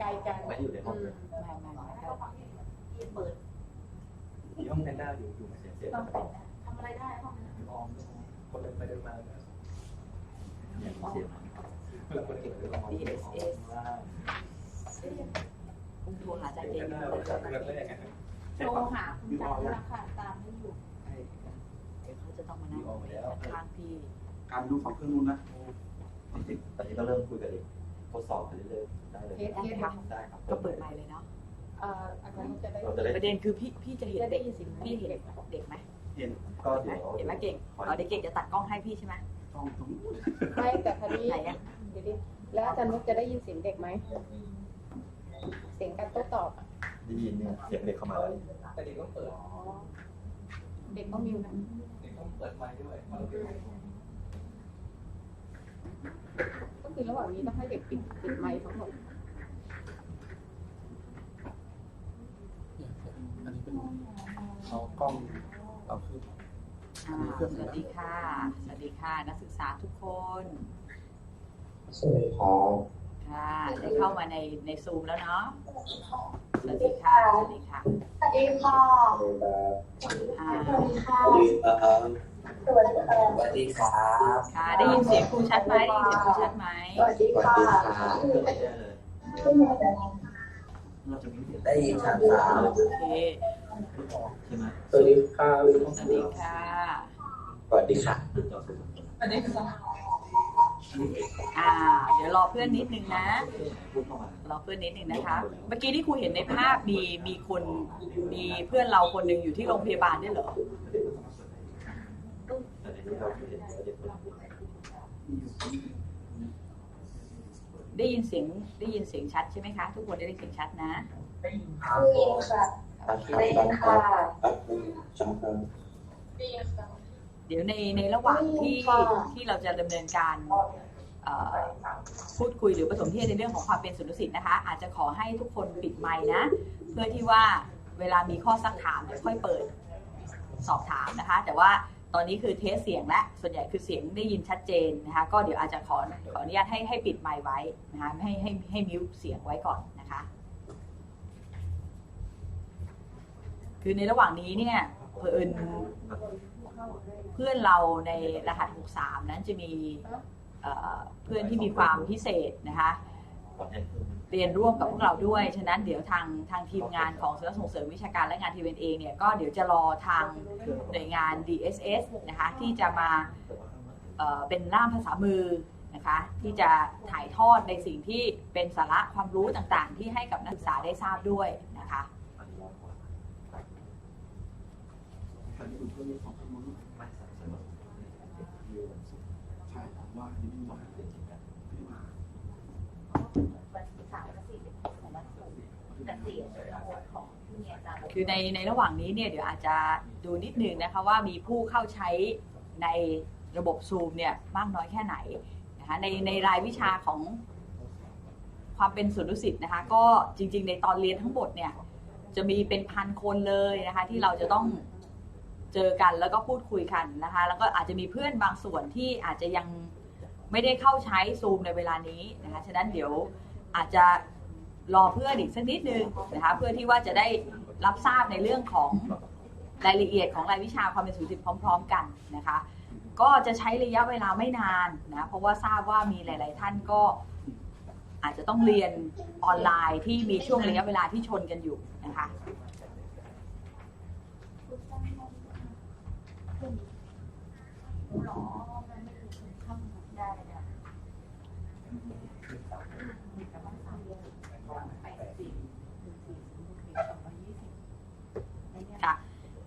ไกลกันไม่อยู่ในห้องเลยไม่ไม่ไม่ก็เปิดมีห้องแพนด้าอยู่อยู่มาเสียเสียต้องเป็นทำอะไรได้ห้องนั้นอยู่ออมคนเดินไปเดินมาเนี่ยเสียเวลาคนเดินไปเดินมาดีเอสเอสคุณโทรหาอาจารย์เจแพนนด้าเลเรายจัดเงินแรกโทรหาคุณจันทร์ค่ะตามไม่อยู่เดี๋ยวเขาจะต้องมานั่งข้างพี่ การดูของเครื่องนู้นนะจริงๆตอนนี้ก็เริ่มคุยกันเอง ทดสอบไปเรื่อยๆได้เลยเทสเทสค่ะได้ครับก็เปิดไมค์เลยเนาะเอ่ออาจารย์จะได้เราจะได้ประเด็นคือพี่พี่จะเห็นจะได้เด็กยินเสียงพี่เห็นเด็กไหมเห็นก็เห็นไหมเดี๋ยวเห็นไหมเก่งอ๋อเด็กเก่งจะตัดกล้องให้พี่ใช่ไหมช่องตรงนู้นไม่แต่คราวนี้ไหนอะเดี๋ยวดิแล้วอาจารย์นุกจะได้ยินเสียงเด็กไหมเสียงการโต้ตอบอะได้ยินเนี่ยเสียงเด็กเข้ามาแล้วแต่เด็กต้องเปิด อ๋อเด็กก็มิวนะเด็กต้องเปิดไมค์ด้วยก็ คือระหว่างนี้ต้องให้เด็กปิดปิดไมค์ทั้งหมดอันนี้เป็นเอากล้องเอาขึ้นอ่าสวัสดีค่ะ สวัสดีค่ะ นักศึกษาทุกคน สวัสดีครับค่ะได้เข้ามาในในซูมแล้วเนาะ สวัสดีค่ะ สวัสดีค่ะ สวัสดีค่ะอ่าสวัสดีค่ะ สวัสดีครับสวัสดีค่ะ สวัสดีครับค่ะ ได้ยินเสียงครูชัดไหมได้ยินเสียงครูชัดไหมสวัสดีสวัสค่ะดีครับเราจะมีเสียงได้ยินชัดครับโอเคใช่ไหมสวัสดีค่ะสวัสดีค่ะสวัสดีค่ะอันนี้คืออ่า เดี๋ยวรอเพื่อนนิดนึงนะพูดเข้ามารอเพื่อนนิดนึงนะคะ เมื่อกี้ที่ครูเห็นในภาพมีมีคนมีเพื่อนเราคนหนึ่งอยู่ที่โรงพยาบาลด้วยเหรอ ได้ยินเสียงได้ยินเสียงชัดใช่ไหมคะ ทุกคนได้ยินเสียงชัดนะ ได้ยินค่ะได้ยินค่ะได้ยินค่ะเดี๋ยวในในระหว่างที่ที่เราจะดำเนินการเอ่อพูดคุยหรือประสมเทศในเรื่องของความเป็นสุนทรสิทธิ์นะคะ อาจจะขอให้ทุกคนปิดไมค์นะ เพื่อที่ว่าเวลามีข้อซักถามเดี๋ยวค่อยเปิดสอบถามนะคะ แต่ว่า ตอนนี้คือเทสเสียงและส่วนใหญ่คือเสียงได้ยินชัดเจนนะคะก็เดี๋ยวอาจจะขอขออนุญาตให้ให้ปิดไมค์ไว้นะคะให้ให้ให้มิวเสียงไว้ก่อนนะคะ คือในระหว่างนี้เนี่ยเผอิญเพื่อนเราในรหัส 63 นั้นจะมีเพื่อนที่มีความพิเศษนะคะ เรียนร่วมกับพวกเราด้วย ฉะนั้นเดี๋ยวทางทางทีมงานของสำนักส่งเสริมวิชาการและงานทีเวนเองเนี่ยก็เดี๋ยวจะรอทางหน่วยงาน DSS นะคะที่จะมาเเป็นล่ามภาษามือนะคะที่จะถ่ายทอดในสิ่งที่เป็นสาระความรู้ต่างๆ ที่ให้กับนักศึกษาได้ทราบด้วยนะคะอันนี้ร้อนกว่าตอนนี้ดูเครื่ คืองนู้นไม่สำคัญวิวมันสุดใช่ผมว่าอันนี้ไม่ไหวเด่นจริงกันไม่ไหววันที่สามและสี่ของวันศุแต่สี่ของที่อาจารย์คือในในระหว่างนี้เนี่ยเดี๋ยวอาจจะดูนิดนึงนะคะว่ามีผู้เข้าใช้ในระบบ Zoom เนี่ยมากน้อยแค่ไหนนะคะในในรายวิชาของความเป็นสุนทรสิทธิ์นะคะก็จริง ๆ ในตอนเรียนทั้งหมดเนี่ยจะมีเป็นพันคนเลยนะคะที่เราจะต้องเจอกันแล้วก็พูดคุยกันนะคะแล้วก็อาจจะมีเพื่อนบางส่วนที่อาจจะยังไม่ได้เข้าใช้ Zoom ในเวลานี้นะคะฉะนั้นเดี๋ยว อาจจะรอเพื่อนอีกสักนิดนึงนะคะเพื่อที่ว่าจะได้รับทราบในเรื่องของรายละเอียดของรายวิชาความเป็นสุนทรสิทธิ์พร้อม ๆ กันนะคะ ก็จะใช้ระยะเวลาไม่นานนะเพราะว่าทราบว่ามีหลาย ๆ ท่านก็อาจจะต้องเรียนออนไลน์ที่มีช่วงระยะเวลาที่ชนกันอยู่นะคะค่ะ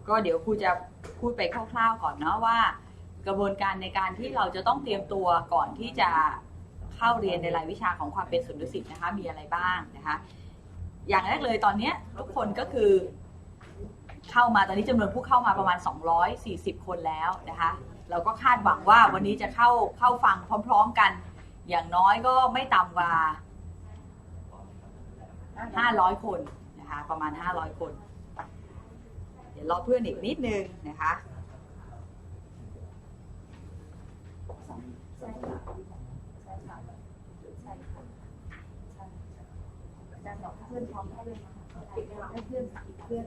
ก็เดี๋ยวครูจะพูดไปคร่าวๆก่อนเนาะว่า กระบวนการในการที่เราจะต้องเตรียมตัวก่อนที่จะเข้าเรียนในรายวิชาของความเป็นสุนทรสิทธิ์นะคะมีอะไรบ้างนะคะ อย่างแรกเลยตอนนี้ทุกคนก็คือเข้ามาตอนนี้จำนวนผู้เข้ามาประมาณ 240 คนแล้วนะคะ เราก็คาดหวังว่าวันนี้จะเข้าเข้าฟังพร้อม ๆกัน อย่างน้อยก็ไม่ต่ำกว่า 500 คนนะคะประมาณ 500 คน ดี๋ยวรอเพื่อนอีกนิดนึงนะคะใช่ค่ะใช่ค่ะใช่ค่ะจารย์บอกเพื่อนพร้อมให้เลยให้เพื่อนเพื่อน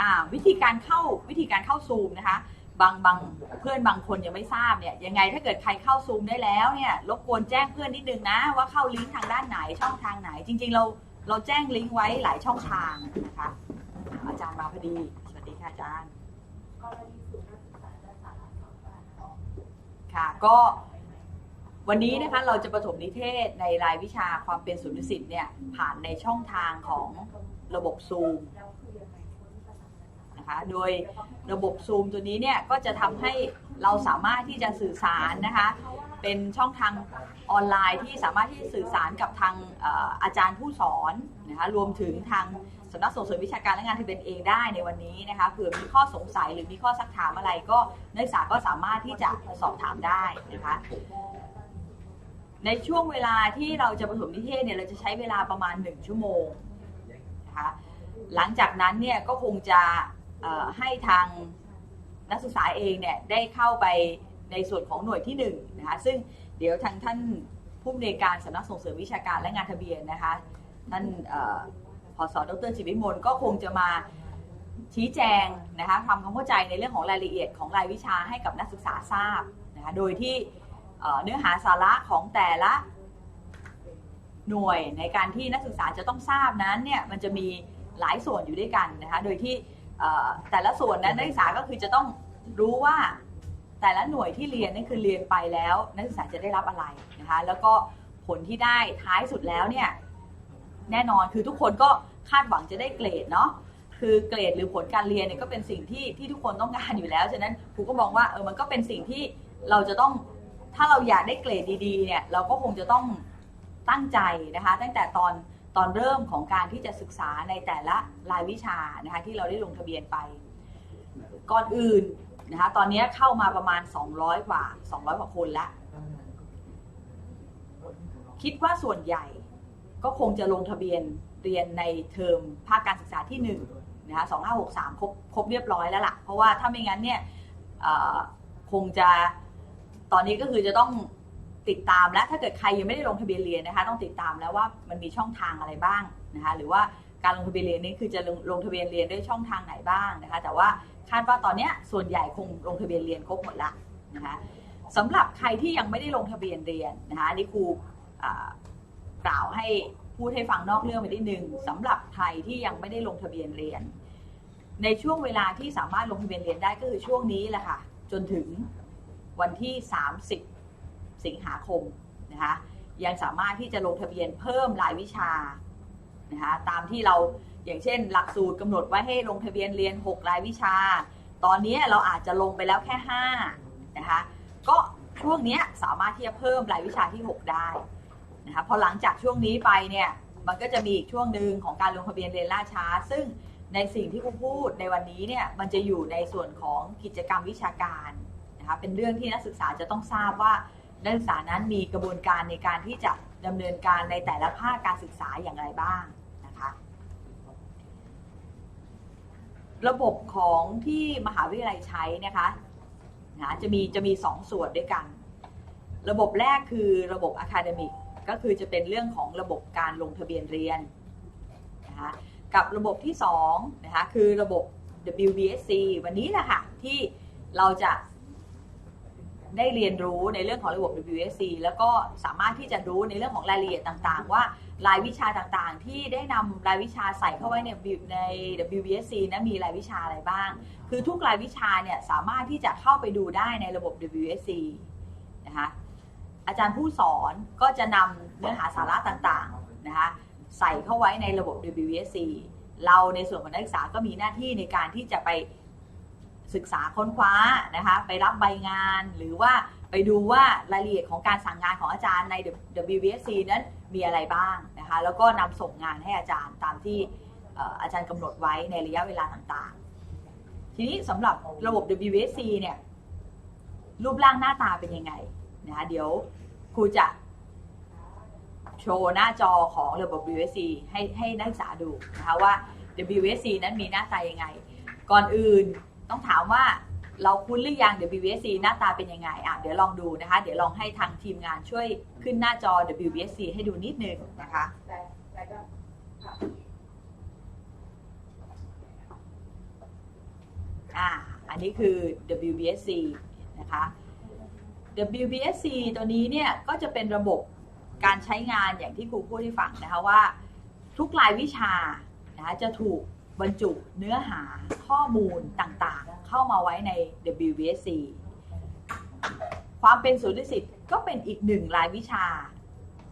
อ่าวิธีการเข้าวิธีการเข้าซูมนะคะบางบางเพื่อนบางคนยังไม่ทราบเนี่ยยังไงถ้าเกิดใครเข้าซูมได้แล้วเนี่ยรบกวนแจ้งเพื่อนนิดนึงนะ ว่าเข้าลิงก์ทางด้านไหนช่องทางไหน จริง ๆ เราเราแจ้งลิงก์ไว้หลายช่องทางนะคะอาจารย์มาพอดี ค่ะอาจารย์กรณีสูตรนักศึกษาและสาระสองการออกค่ะก็วันนี้นะคะเราจะประถมนิเทศในรายวิชาความเป็นศูนย์นิสิตเนี่ยผ่านในช่องทางของระบบซูมนะคะโดยระบบซูมตัวนี้เนี่ยก็จะทำให้เราสามารถที่จะสื่อสารนะคะเป็นช่องทางออนไลน์ที่สามารถที่สื่อสารกับทางอาจารย์ผู้สอนนะคะรวมถึงทาง สำนักส่งเสริมวิชาการและงานทะเบียนเองได้ในวันนี้นะคะเผื่อมีข้อสงสัยหรือมีข้อสักถามอะไรก็นักศึกษาก็สามารถที่จะสอบถามได้นะคะในช่วงเวลาที่เราจะประถมนิเทศเนี่ยเราจะใช้เวลาประมาณ 1 ชั่วโมงนะคะหลังจากนั้นเนี่ยก็คงจะเอ่อให้ทางนักศึกษาเองเนี่ยได้เข้าไปในส่วนของหน่วยที่1นะคะซึ่งเดี๋ยวทางท่านผู้อำนวยการสำนักส่งเสริมวิชาการและงานทะเบียนนะคะท่านเอ่อ พศดรจิวิมลก็คงจะมาชี้แจงนะคะทำความเข้าใจในเรื่องของรายละเอียดของรายวิชาให้กับนักศึกษาทราบนะคะโดยที่เนื้อหาสาระของแต่ละหน่วยในการที่นักศึกษาจะต้องทราบนั้นเนี่ยมันจะมีหลายส่วนอยู่ด้วยกันนะคะโดยที่แต่ละส่วนนั้นนักศึกษาก็คือจะต้องรู้ว่าแต่ละหน่วยที่เรียนนั่นคือเรียนไปแล้ว นักศึกษาจะได้รับอะไรนะคะแล้วก็ผลที่ได้ท้ายสุดแล้วเนี่ย แน่นอนคือทุกคนก็คาดหวังจะได้เกรดเนาะคือเกรดหรือผลการเรียนเนี่ยก็เป็นสิ่งที่ที่ทุกคนต้องการอยู่แล้วฉะนั้นครูก็มองว่าเออมันก็เป็นสิ่งที่เราจะต้องถ้าเราอยากได้เกรดดีๆเนี่ยเราก็คงจะต้องตั้งใจนะคะ ตั้งแต่ตอนตอนเริ่มของการที่จะศึกษาในแต่ละรายวิชานะคะที่เราได้ลงทะเบียนไป ก่อนอื่นนะคะตอนนี้เข้ามาประมาณ 200 กว่า 200 กว่าคนละคิดว่าส่วนใหญ่ ก็คงจะลงทะเบียนเรียนในเทอมภาคการศึกษาที่1นะคะ2563 ครบครบเรียบร้อยแล้วล่ะ เพราะว่าถ้าไม่งั้นเนี่ยคงจะตอนนี้ก็คือจะต้องติดตามแล้วถ้าเกิดใครยังไม่ได้ลงทะเบียนเรียนนะคะ ต้องติดตามแล้วว่ามันมีช่องทางอะไรบ้างนะคะ หรือว่าการลงทะเบียนเรียนนี้คือจะลงลงทะเบียนเรียนด้วยช่องทางไหนบ้างนะคะ แต่ว่าคาดว่าตอนเนี้ยส่วนใหญ่คงลงทะเบียนเรียนครบหมดละนะคะสำหรับใครที่ยังไม่ได้ลงทะเบียนเรียนนะคะนี่ครู กล่าวให้พูดให้ฟังนอกเรื่องไปนิดนึงสำหรับใครที่ยังไม่ได้ลงทะเบียนเรียน ในช่วงเวลาที่สามารถลงทะเบียนเรียนได้ก็คือช่วงนี้แหละค่ะ จนถึงวันที่ 30 สิงหาคมนะคะยังสามารถที่จะลงทะเบียนเพิ่มรายวิชานะคะตามที่เราอย่างเช่น หลักสูตรกำหนดไว้ให้ลงทะเบียนเรียน 6 รายวิชา ตอนนี้เราอาจจะลงไปแล้วแค่5นะคะก็ช่วงนี้สามารถที่จะเพิ่มรายวิชาที่ 6 ได้ นะคะพอหลังจากช่วงนี้ไปเนี่ยมันก็จะมีอีกช่วงหนึ่งของการลงทะเบียนเรียนล่าช้า ซึ่งในสิ่งที่ครูพูดในวันนี้เนี่ยมันจะอยู่ในส่วนของกิจกรรมวิชาการนะคะเป็นเรื่องที่นักศึกษาจะต้องทราบว่านักศึกษานั้นมีกระบวนการในการที่จะดำเนินการในแต่ละภาคการศึกษาอย่างไรบ้างนะคะระบบของที่มหาวิทยาลัยใช้นะคะนะจะมีจะมีสองส่วนด้วยกัน ระบบแรกคือระบบ Academic ก็ ก็คือจะเป็นเรื่องของระบบการลงทะเบียนเรียนนะคะกับระบบที่2นะคะคือระบบ WBSC วันนี้แหละค่ะที่เราจะได้เรียนรู้ในเรื่องของระบบ WSC แล้วก็สามารถที่จะรู้ในเรื่องของรายละเอียดต่างๆ ว่ารายวิชาต่างๆ ที่ได้นำรายวิชาใส่เข้าไว้ในใน WBSC นะมีรายวิชาอะไรบ้าง คือทุกรายวิชาเนี่ยสามารถที่จะเข้าไปดูได้ในระบบ WSC นะคะ อาจารย์ผู้สอนก็จะนำเนื้อหาสาระต่างๆนะคะใส่เข้าไว้ในระบบ WBSC เราในส่วนของนักศึกษาก็มีหน้าที่ในการที่จะไปศึกษาค้นคว้านะคะไปรับใบงานหรือว่าไปดูว่ารายละเอียดของการสั่งงานของอาจารย์ใน WBSC นั้นมีอะไรบ้างนะคะแล้วก็นำส่งงานให้อาจารย์ตามที่เอ่ออาจารย์กำหนดไว้ในระยะเวลาต่างๆ ทีนี้สำหรับระบบ WBSC เนี่ยรูปร่างหน้าตาเป็นยังไง นะเดี๋ยวครูจะโชว์หน้าจอของระบบ WSC ให้ให้นักศึกษาดูนะคะว่า WSC นั้นมีหน้าตายังไง ก่อนอื่นต้องถามว่าเราคุ้นหรือยัง WSC หน้าตาเป็นยังไงอะเดี๋ยวลองดูนะคะ เดี๋ยวลองให้ทางทีมงานช่วยขึ้นหน้าจอ WSC ให้ดูนิดนึงนะคะอ่าอันนี้คือ WBSC นะคะ WBSC ตัวนี้เนี่ยก็จะเป็นระบบการใช้งานอย่างที่ครูพูดให้ฟังนะคะว่า ทุกรายวิชานะะจะถูกบรรจุเนื้อหาข้อมูลต่างๆ เข้ามาไว้ใน WBSC ความเป็นศูนย์นิสิตก็เป็นอีกหนึ่งรายวิชา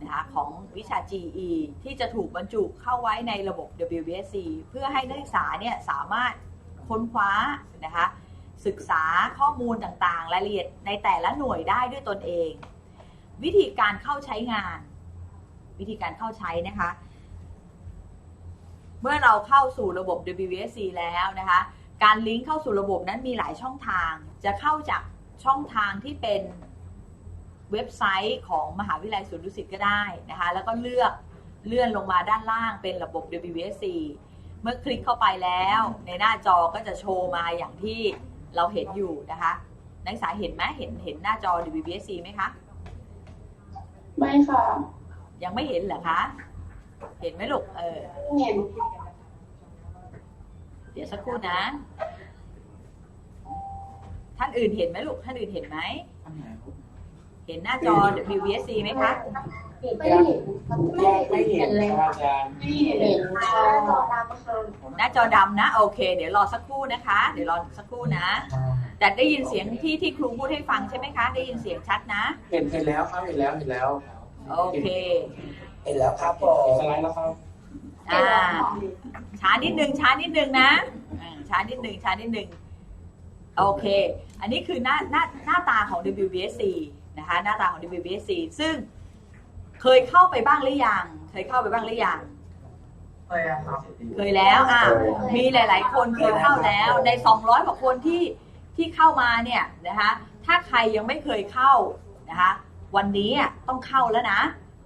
นะคะของวิชา GE ที่จะถูกบรรจุเข้าไว้ในระบบ WBSC เพื่อให้นักศึกษาเนี่ยสามารถค้นคว้านะคะ ศึกษาข้อมูลต่างๆ รายละเอียดในแต่ละหน่วยได้ด้วยตนเอง วิธีการเข้าใช้งาน วิธีการเข้าใช้นะคะ เมื่อเราเข้าสู่ระบบ WBSC แล้วนะคะ การลิงก์เข้าสู่ระบบนั้นมีหลายช่องทาง จะเข้าจากช่องทางที่เป็นเว็บไซต์ของมหาวิทยาลัยสวนดุสิตก็ได้นะคะ แล้วก็เลือกเลื่อนลงมาด้านล่างเป็นระบบ WBSC เมื่อคลิกเข้าไปแล้ว ในหน้าจอก็จะโชว์มาอย่างที่ เราเห็นอยู่นะคะนักศึกษาเห็นไหมเห็นเห็นหน้าจอ WBSC ไหมคะ ไม่ค่ะ ยังไม่เห็นเหรอคะ เห็นไหมลูกเออ เห็น เดี๋ยวสักครู่นะ ท่านอื่นเห็นไหมลูก ท่านอื่นเห็นไหม เห็นหน้าจอ WBSC ไหมคะ ไม่เห็นไม่เห็นครับอาจารย์ไม่เห็นค่ะจอดำค่ะหน้าจอดำนะ โอเค เดี๋ยวรอสักครู่นะคะ เดี๋ยวรอสักครู่นะ แต่ได้ยินเสียงที่ที่ครูพูดให้ฟังใช่ไหมคะ ได้ยินเสียงชัดนะ เห็นเห็นแล้วครับเห็นแล้วเห็นแล้ว โอเค เห็นแล้วครับผเห็นมสไลด์แล้วครับอ่าช้านิดนึงช้านิดนึงนะอ่าช้านิดนึงช้านิดนึงโอเค อันนี้คือหน้าหน้าหน้าตาของ WBSC นะคะ หน้าตาของ WBSC ซึ่ง เคยเข้าไปบ้างหรือยัง เคยเข้าไปบ้างหรือยัง เคยครับ เคยแล้วอะมีหลาย ๆ คนเคยเข้าแล้ว ใน 200กว่าคนที่ที่เข้ามาเนี่ยนะคะ ถ้าใครยังไม่เคยเข้านะคะ วันนี้อะต้องเข้าแล้วนะ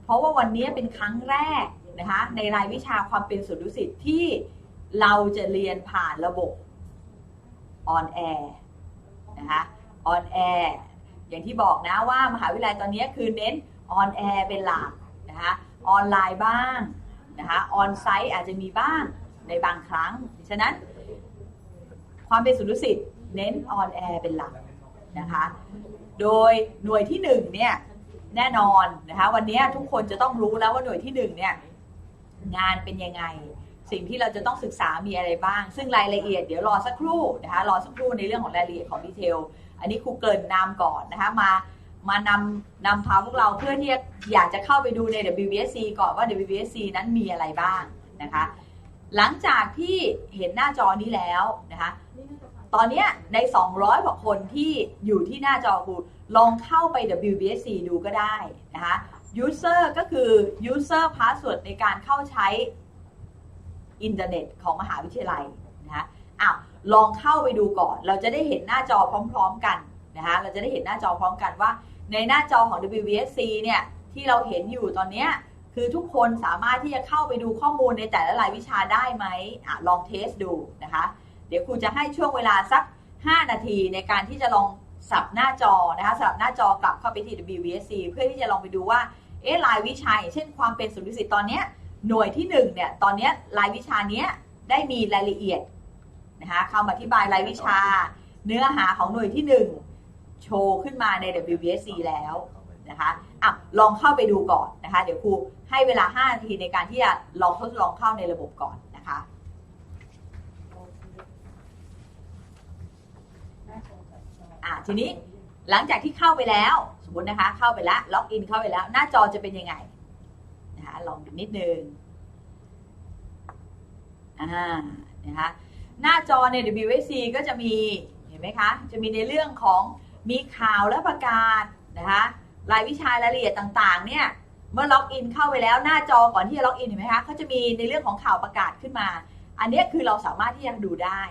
เพราะว่าวันนี้เป็นครั้งแรกนะคะ ในรายวิชาความเป็นสุดุสิตที่เราจะเรียนผ่านระบบออนแอร์นะคะออนแอร์อย่างที่บอกนะว่ามหาวิทยาลัยตอนนี้คือเน้น ออนแอร์เป็นหลักนะคะออนไลน์บ้างนะคะออนไซต์อาจจะมีบ้างในบางครั้ง ฉะนั้น ความเป็นสุดุสิตเน้นออนแอร์เป็นหลักนะคะโดยหน่วยที่หนึ่งเนี่ยแน่นอนนะคะวันนี้ทุกคนจะต้องรู้แล้วว่าหน่วยที่หนึ่งเนี่ยงานเป็นยังไง สิ่งที่เราจะต้องศึกษามีอะไรบ้าง ซึ่งรายละเอียดเดี๋ยวรอสักครู่นะคะรอสักครู่ในเรื่องของรายละเอียดของดีเทลอันนี้ครูเกินนำก่อนนะคะมา มานำนำพาพวกเราเพื่อที่อยากจะเข้าไปดูใน WBSC ก่อนว่า WBSC นั้นมีอะไรบ้างนะคะ หลังจากที่เห็นหน้าจอนี้แล้วนะคะ ตอนนี้ใน 200กว่าคนที่อยู่ที่หน้าจอครูลองเข้าไป WBSC ดูก็ได้นะคะ user ก็คือ user password ในการเข้าใช้อินเทอร์เน็ตของมหาวิทยาลัยนะคะอ้าวลองเข้าไปดูก่อน เราจะได้เห็นหน้าจอพร้อม ๆ กันนะคะเราจะได้เห็นหน้าจอพร้อมกันว่า ในหน้าจอของ WBSC เนี่ยที่เราเห็นอยู่ตอนเนี้ยคือทุกคนสามารถที่จะเข้าไปดูข้อมูลในแต่ละรายวิชาได้ไหมอะลองเทสดูนะคะ เดี๋ยวครูจะให้ช่วงเวลาสัก 5 นาทีในการที่จะลองสับหน้าจอนะคะสับหน้าจอกลับเข้าไปที่ WBSC เพื่อที่จะลองไปดูว่าเอ๊ะรายวิชาอย่างเช่นความเป็นสุนทรศิษย์ตอนเนี้ยหน่วยที่1เนี่ยตอนเนี้ยรายวิชาเนี้ยได้มีรายละเอียดนะคะคำอธิบายรายวิชา เนื้อหาของหน่วยที่ 1 โชว์ขึ้นมาใน WBSC แล้วนะคะอะลองเข้าไปดูก่อนนะคะ เดี๋ยวครูให้เวลา 5 นาทีในการที่จะลองทดลองเข้าในระบบก่อนนะคะอะทีนี้หลังจากที่เข้าไปแล้ว สมมตินะคะ เข้าไปแล้วล็อกอินเข้าไปแล้ว หน้าจอจะเป็นยังไงนะคะลองดูนิดนึงอ่านะคะหน้าจอใน WSC ก็จะมีเห็นไหมคะ จะมีในเรื่องของ มีข่าวและประกาศนะคะรายวิชารายละเอียดต่างๆ เนี่ย เมื่อล็อกอินเข้าไปแล้วหน้าจอก่อนที่จะล็อกอินเห็นไหมคะเขาจะมีในเรื่องของข่าวประกาศขึ้นมา อันนี้คือเราสามารถที่จะดูได้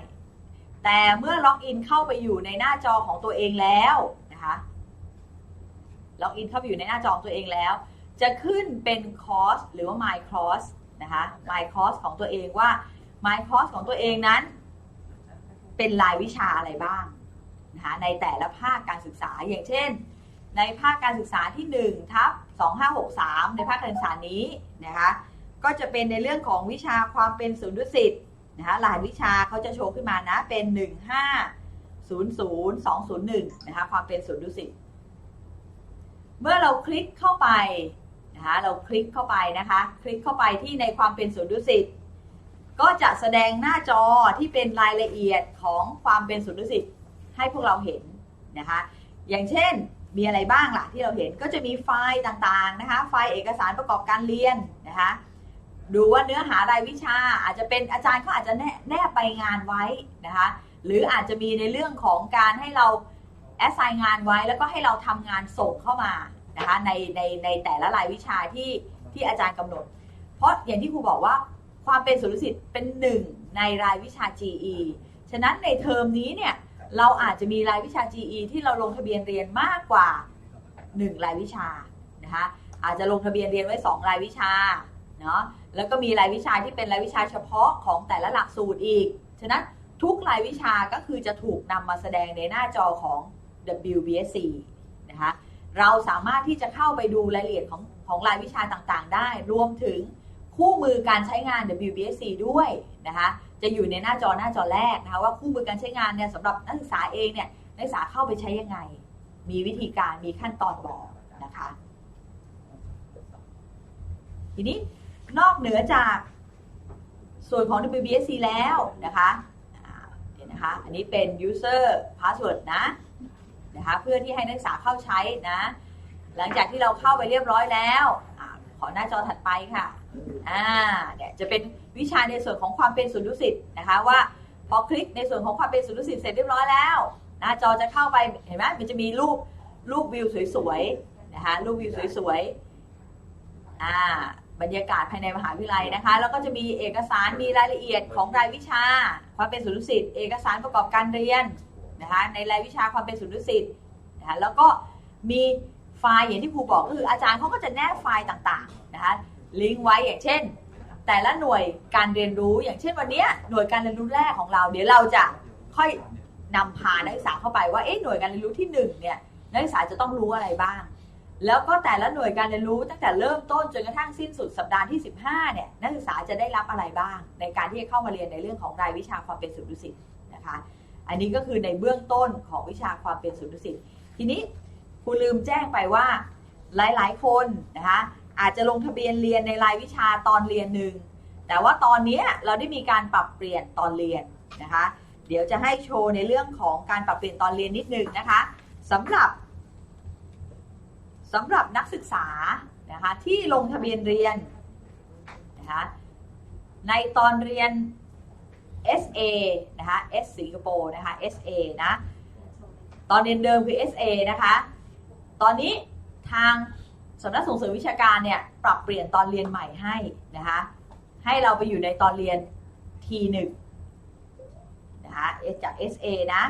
แต่เมื่อล็อกอินเข้าไปอยู่ในหน้าจอของตัวเองแล้วนะคะล็อกอินเข้าไปอยู่ในหน้าจอของตัวเองแล้ว จะขึ้นเป็นคอร์สหรือว่า my course นะคะ my course ของตัวเองว่า my course ของตัวเองนั้น เป็นรายวิชาอะไรบ้าง นะคะในแต่ละภาคการศึกษาอย่างเช่น ในภาคการศึกษาที่1ทับ2563 ในภาคการศึกษานี้นะคะก็จะเป็นในเรื่องของวิชาความเป็นศูนย์ดุสิตนะคะรายวิชาเขาจะโชว์ขึ้นมานะเป็น 1 5 00201นะคะความเป็นศูนย์ดุสิตเมื่อเราคลิกเข้าไปนะคะเราคลิกเข้าไปนะคะ คลิกเข้าไปที่ในความเป็นศูนย์ดุสิตก็จะแสดงหน้าจอที่เป็นรายละเอียดของความเป็นศูนย์ดุสิต ให้พวกเราเห็นนะคะ อย่างเช่นมีอะไรบ้างล่ะที่เราเห็นก็จะมีไฟล์ต่างๆนะคะ ไฟล์เอกสารประกอบการเรียนนะคะ ดูว่าเนื้อหารายวิชาอาจจะเป็นอาจารย์เขาอาจจะแนแนบไปงานไว้นะคะ หรืออาจจะมีในเรื่องของการให้เราแอสไซน์งานไว้แล้วก็ให้เราทำงานส่งเข้ามานะคะในในในแต่ละรายวิชาที่ที่อาจารย์กำหนด เพราะอย่างที่ครูบอกว่าความเป็นสุรสิทธิ์เป็นหนึ่งในรายวิชา GE ฉะนั้นในเทอมนี้เนี่ย เราอาจจะมีรายวิชา GE ที่เราลงทะเบียนเรียนมากกว่า 1 รายวิชานะคะอาจจะลงทะเบียนเรียนไว้ 2 รายวิชาเนาะแล้วก็มีรายวิชาที่เป็นรายวิชาเฉพาะของแต่ละหลักสูตรอีก ฉะนั้นทุกรายวิชาก็คือจะถูกนำมาแสดงในหน้าจอของ WBSC นะคะเราสามารถที่จะเข้าไปดูรายละเอียดของของรายวิชาต่างๆ ได้ รวมถึงคู่มือการใช้งาน WBSC ด้วยนะคะ จะอยู่ในหน้าจอหน้าจอแรกนะคะว่าคู่มือการใช้งานเนี่ยสำหรับนักศึกษาเองเนี่ยนักศึกษาเข้าไปใช้ยังไง มีวิธีการมีขั้นตอนบอกนะคะ ทีนี้นอกเหนือจากส่วนของ WBSC แล้วนะคะเดี๋ยวนะคะ อันนี้เป็น user password นะนะคะเพื่อที่ให้นักศึกษาเข้าใช้นะ หลังจากที่เราเข้าไปเรียบร้อยแล้วอขอหน้าจอถัดไปค่ะ อ่าเนี่ยจะเป็นวิชาในส่วนของความเป็นศูนย์ดุสิตนะคะว่าพอคลิกในส่วนของความเป็นศูนย์ดุสิตเสร็จเรียบร้อยแล้วหน้าจอจะเข้าไปเห็นไหมมันจะมีรูปรูปวิวสวยๆนะคะรูปวิวสวยๆอ่าบรรยากาศภายในมหาวิทยาลัยนะคะ แล้วก็จะมีเอกสารมีรายละเอียดของรายวิชา ความเป็นศูนย์ดุสิตเอกสารประกอบการเรียนนะคะในรายวิชาความเป็นศูนย์ดุสิตนะคะแล้วก็มีไฟล์อย่างที่ครูบอกก็คืออาจารย์เขาก็จะแนบไฟล์ต่างๆนะคะ ลิงก์ไว้อย่างเช่น แต่ละหน่วยการเรียนรู้อย่างเช่นวันนี้หน่วยการเรียนรู้แรกของเรา เดี๋ยวเราจะค่อยนำพานักศึกษาเข้าไปว่าเอ๊ะหน่วยการเรียนรู้ที่หนึ่งเนี่ยนักศึกษาจะต้องรู้อะไรบ้าง แล้วก็แต่ละหน่วยการเรียนรู้ตั้งแต่เริ่มต้นจนกระทั่งสิ้นสุดสัปดาห์ที่ 15เนี่ยนักศึกษาจะได้รับอะไรบ้าง ในการที่จะเข้ามาเรียนในเรื่องของรายวิชาความเป็นสุดุสิตนะคะอันนี้ก็คือในเบื้องต้นของวิชาความเป็นสุดุสิตทีนี้ครูลืมแจ้งไปว่าหลาย ๆ คนนะคะ อาจจะลงทะเบียนเรียนในรายวิชาตอนเรียนหนึ่งแต่ว่าตอนนี้เราได้มีการปรับเปลี่ยนตอนเรียนนะคะ เดี๋ยวจะให้โชว์ในเรื่องของการปรับเปลี่ยนตอนเรียนนิดนึงนะคะสำหรับสำหรับนักศึกษานะคะที่ลงทะเบียนเรียนนะคะในตอนเรียน SA นะคะ S สิงคโปร์นะคะ SA นะ ตอนเรียนเดิมคือ SA นะคะ ตอนนี้ทาง สำนักส่งเสริมวิชาการเนี่ยปรับเปลี่ยนตอนเรียนใหม่ให้นะคะให้เราไปอยู่ในตอนเรียน T1 นะคะจาก SA นะ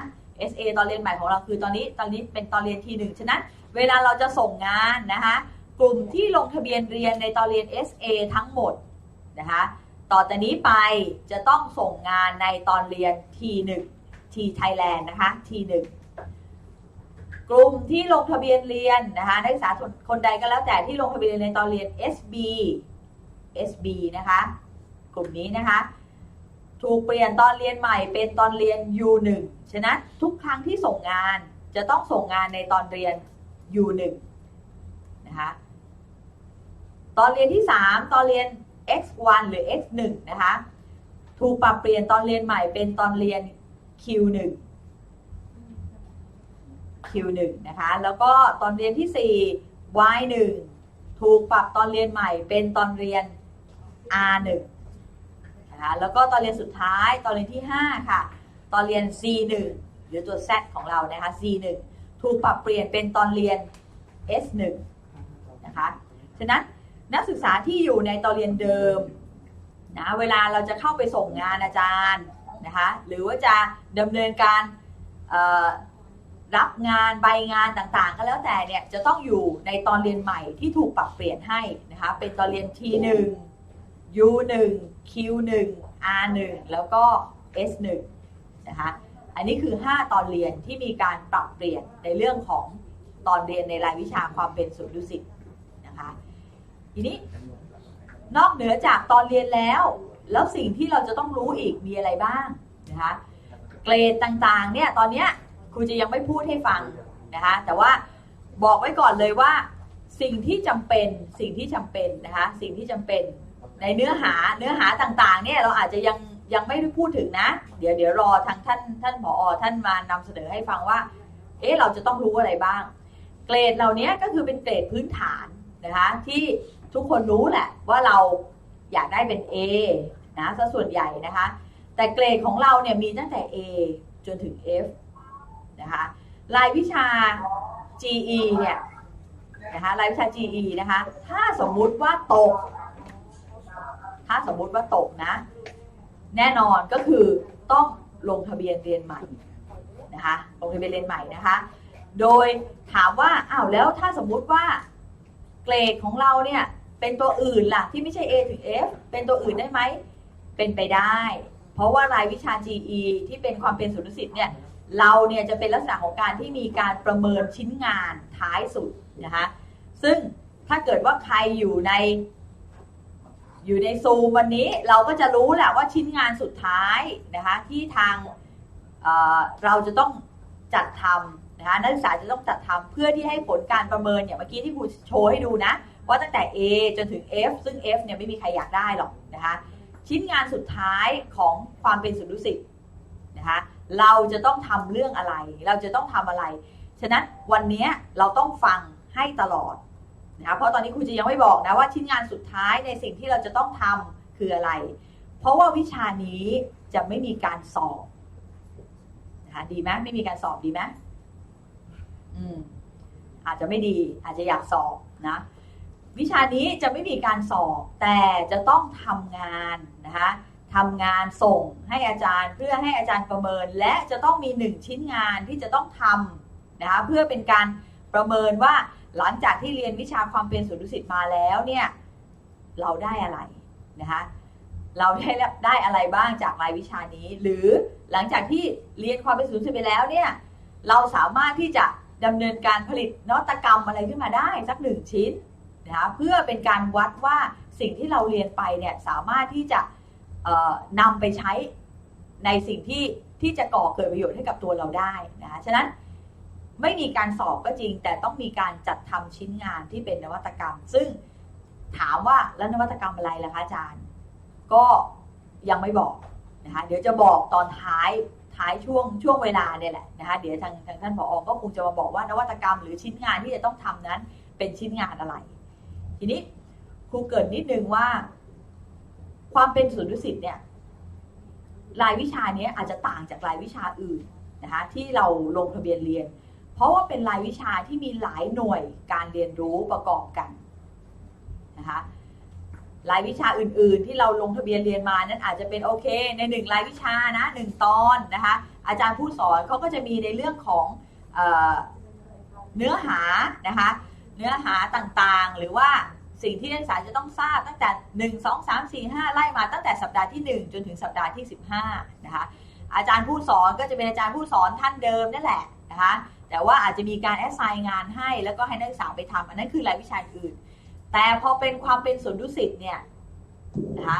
SA ตอนเรียนใหม่ของเราคือตอนนี้ตอนนี้เป็นตอนเรียน T1 ฉะนั้นเวลาเราจะส่งงานนะคะกลุ่มที่ลงทะเบียนเรียนในตอนเรียน SA ทั้งหมดนะคะต่อจากนี้ไปจะต้องส่งงานในตอนเรียน T1 T Thailand นะคะ T1 กลุ่มที่ลงทะเบียนเรียนนะคะนักศึกษาคนใดก็แล้วแต่ที่ลงทะเบียนในตอนเรียน SB SB นะคะ กลุ่มนี้นะคะ ถูกเปลี่ยนตอนเรียนใหม่เป็นตอนเรียน U1 ฉะนั้นทุกครั้งที่ส่งงานจะต้องส่งงานในตอนเรียน U1 นะคะตอนเรียนที่ 3 ตอนเรียน X1 หรือ X1 นะคะ ถูกปรับเปลี่ยนตอนเรียนใหม่เป็นตอนเรียน Q1 Q1 นะคะ แล้วก็ตอนเรียนที่ 4 Y1 ถูกปรับตอนเรียนใหม่เป็นตอนเรียน R1 นะคะแล้วก็ตอนเรียนสุดท้ายตอนเรียนที่ 5 ค่ะ ตอนเรียน C1 หรือตัว Z ของเรานะคะ C1 ถูกปรับเปลี่ยนเป็นตอนเรียน S1 นะคะ ฉะนั้นนักศึกษาที่อยู่ในตอนเรียนเดิมนะเวลาเราจะเข้าไปส่งงานอาจารย์นะคะหรือว่าจะดำเนินการ รับงานใบงานต่างๆ ก็แล้วแต่เนี่ยจะต้องอยู่ในตอนเรียนใหม่ที่ถูกปรับเปลี่ยนให้นะคะเป็นตอนเรียน T1 U1 Q1 R1 แล้วก็ S1 นะคะอันนี้คือ 5 ตอนเรียนที่มีการปรับเปลี่ยนในเรื่องของตอนเรียนในรายวิชาความเป็นศูนย์ดุสิตนะคะทีนี้นอกเหนือจากตอนเรียนแล้ว แล้วสิ่งที่เราจะต้องรู้อีกมีอะไรบ้างนะคะเกรดต่างๆเนี่ยตอนเนี้ย ครูจะยังไม่พูดให้ฟังนะคะแต่ว่าบอกไว้ก่อนเลยว่า สิ่งที่จำเป็นสิ่งที่จำเป็นนะคะสิ่งที่จำเป็นในเนื้อหาเนื้อหาต่างๆเนี่ยเราอาจจะยังยังไม่ได้พูดถึงนะ เดี๋ยวเดี๋ยวรอทางท่านท่านผอท่านมานำเสนอให้ฟังว่า เอ๊ะเราจะต้องรู้อะไรบ้าง เกรดเหล่านี้ก็คือเป็นเกรดพื้นฐานนะคะที่ทุกคนรู้แหละว่าเราอยากได้เป็น A นะซะส่วนใหญ่นะคะ แต่เกรดของเราเนี่ยมีตั้งแต่ A จนถึง F นะคะรายวิชา GE เนี่ยนะคะรายวิชา GE นะคะถ้าสมมุติว่าตก ถ้าสมมุติว่าตกนะ แน่นอนก็คือต้องลงทะเบียนเรียนใหม่นะคะลงทะเบียนเรียนใหม่นะคะ โดยถามว่าอ้าวแล้วถ้าสมมุติว่าเกรดของเราเนี่ยเป็นตัวอื่นล่ะที่ไม่ใช่ A ถึง F เป็นตัวอื่นได้ไหมเป็นไปได้ เพราะว่ารายวิชา GE ที่เป็นความเป็นสุนทรศิษย์เนี่ย เราเนี่ยจะเป็นลักษณะของการที่มีการประเมินชิ้นงานท้ายสุดนะคะซึ่งถ้าเกิดว่าใครอยู่ใน อยู่ในซูมวันนี้เราก็จะรู้แหละว่าชิ้นงานสุดท้ายนะคะที่ทางเเราจะต้องจัดทำนะคะนักศึกษาจะต้องจัดทำเพื่อที่ให้ผลการประเมินอย่างเมื่อกี้ที่ครูโชว์ให้ดูนะ ว่าตั้งแต่ A จนถึง F ซึ่ง F เนี่ยไม่มีใครอยากได้หรอกนะคะชิ้นงานสุดท้ายของความเป็นสุนทรศิษย์นะคะ เราจะต้องทำเรื่องอะไร เราจะต้องทำอะไร ฉะนั้นวันนี้เราต้องฟังให้ตลอดนะคะเพราะตอนนี้ครูจะยังไม่บอกนะว่าชิ้นงานสุดท้ายในสิ่งที่เราจะต้องทำคืออะไร เพราะว่าวิชานี้จะไม่มีการสอบนะคะดีไหมไม่มีการสอบดีไหมอืมอาจจะไม่ดีอาจจะอยากสอบนะวิชานี้จะไม่มีการสอบแต่จะต้องทำงานนะคะ ทำงานส่งให้อาจารย์ เพื่อให้อาจารย์ประเมิน และจะต้องมีหนึ่งชิ้นงานที่จะต้องทำนะคะเพื่อเป็นการประเมินว่าหลังจากที่เรียนวิชาความเป็นสุนทรศิษย์มาแล้วเนี่ยเราได้อะไรนะคะเราได้ได้อะไรบ้างจากรายวิชานี้ หรือหลังจากที่เรียนความเป็นสุนทรศิษย์ไปแล้วเนี่ยเราสามารถที่จะดำเนินการผลิตนวัตกรรมอะไรขึ้นมาได้สักหนึ่งชิ้นนะคะเพื่อเป็นการวัดว่าสิ่งที่เราเรียนไปเนี่ยสามารถที่จะ นำไปใช้ในสิ่งที่ที่จะก่อเกิดประโยชน์ให้กับตัวเราได้นะคะฉะนั้นไม่มีการสอบก็จริง แต่ต้องมีการจัดทำชิ้นงานที่เป็นนวัตกรรม ซึ่งถามว่าแล้วนวัตกรรมอะไรล่ะคะอาจารย์ ก็ยังไม่บอกนะคะเดี๋ยวจะบอกตอนท้ายท้ายช่วงช่วงเวลาเนี่ยแหละนะคะเดี๋ยวทางทางท่านผออก็คงจะมาบอกว่านวัตกรรมหรือชิ้นงานที่จะต้องทำนั้นเป็นชิ้นงานอะไร ทีนี้ครูเกิดนิดนึงว่า ความเป็นศูนย์ดุสิตเนี่ยรายวิชานี้อาจจะต่างจากรายวิชาอื่นนะคะที่เราลงทะเบียนเรียน เพราะว่าเป็นรายวิชาที่มีหลายหน่วยการเรียนรู้ประกอบกันนะคะรายวิชาอื่น ๆ ที่เราลงทะเบียนเรียนมานั้นอาจจะเป็นโอเคในหนึ่งรายวิชานะหนึ่งตอนนะคะอาจารย์ผู้สอนเขาก็จะมีในเรื่องของเอเนื้อหานะคะเนื้อหาต่างๆ หรือว่า สิ่งที่นักศึกษาจะต้องทราบตั้งแต่ 1 2 3 4 5 ไล่มาตั้งแต่สัปดาห์ที่ 1 จนถึงสัปดาห์ที่ 15 นะคะ อาจารย์ผู้สอนก็จะเป็นอาจารย์ผู้สอนท่านเดิมนั่นแหละนะคะ แต่ว่าอาจจะมีการแอสไซน์งานให้ แล้วก็ให้นักศึกษาไปทำอันนั้นคือรายวิชาอื่น แต่พอเป็นความเป็นส่วนดุสิตเนี่ยนะคะ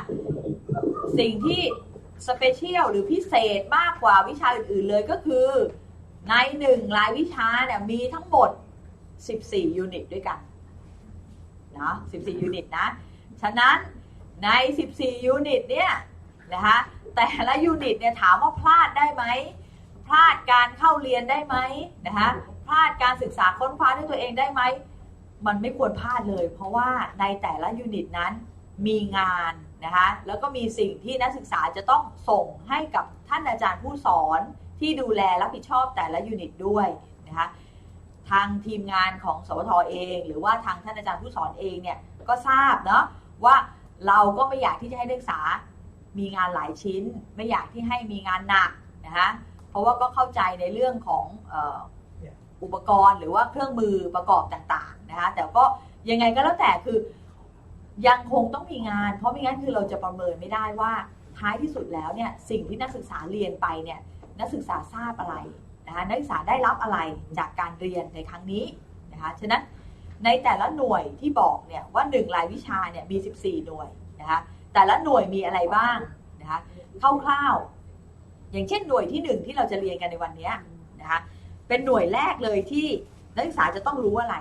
สิ่งที่สเปเชียลหรือพิเศษมากกว่าวิชาอื่น ๆ เลยก็คือในหนึ่งรายวิชาเนี่ยมีทั้งหมด 14 ยูนิตด้วยกัน นะ14 ยูนิตนะ ฉะนั้นใน 14 ยูนิตเนี่ยนะคะแต่ละยูนิตเนี่ยถามว่าพลาดได้ไหมพลาดการเข้าเรียนได้ไหมนะคะพลาดการศึกษาค้นคว้าด้วยตัวเองได้ไหมมันไม่ควรพลาดเลย เพราะว่าในแต่ละยูนิตนั้นมีงานนะคะแล้วก็มีสิ่งที่นักศึกษาจะต้องส่งให้กับท่านอาจารย์ผู้สอนที่ดูแลรับผิดชอบแต่ละยูนิตด้วยนะคะ ทางทีมงานของสวทเอง หรือว่าทางท่านอาจารย์ผู้สอนเองเนี่ยก็ทราบเนาะว่าเราก็ไม่อยากที่จะให้นักศึกษามีงานหลายชิ้น ไม่อยากที่ให้มีงานหนักนะคะเพราะว่าก็เข้าใจในเรื่องของออุปกรณ์หรือว่าเครื่องมือประกอบต่างๆนะคะแต่ก็ยังไงก็แล้วแต่คือยังคงต้องมีงาน เพราะไม่งั้นคือเราจะประเมินไม่ได้ว่าท้ายที่สุดแล้วเนี่ยสิ่งที่นักศึกษาเรียนไปเนี่ยนักศึกษาทราบอะไร นะคะนักศึกษาได้รับอะไรจากการเรียนในครั้งนี้นะคะฉะนั้นในแต่ละหน่วยที่บอกเนี่ยว่าหนึ่งรายวิชาเนี่ยมี 14 หน่วยนะคะแต่ละหน่วยมีอะไรบ้างนะคะคร่าวๆอย่างเช่นหน่วยที่หนึ่งที่เราจะเรียนกันในวันนี้นะคะเป็นหน่วยแรกเลยที่นักศึกษาจะต้องรู้อะไร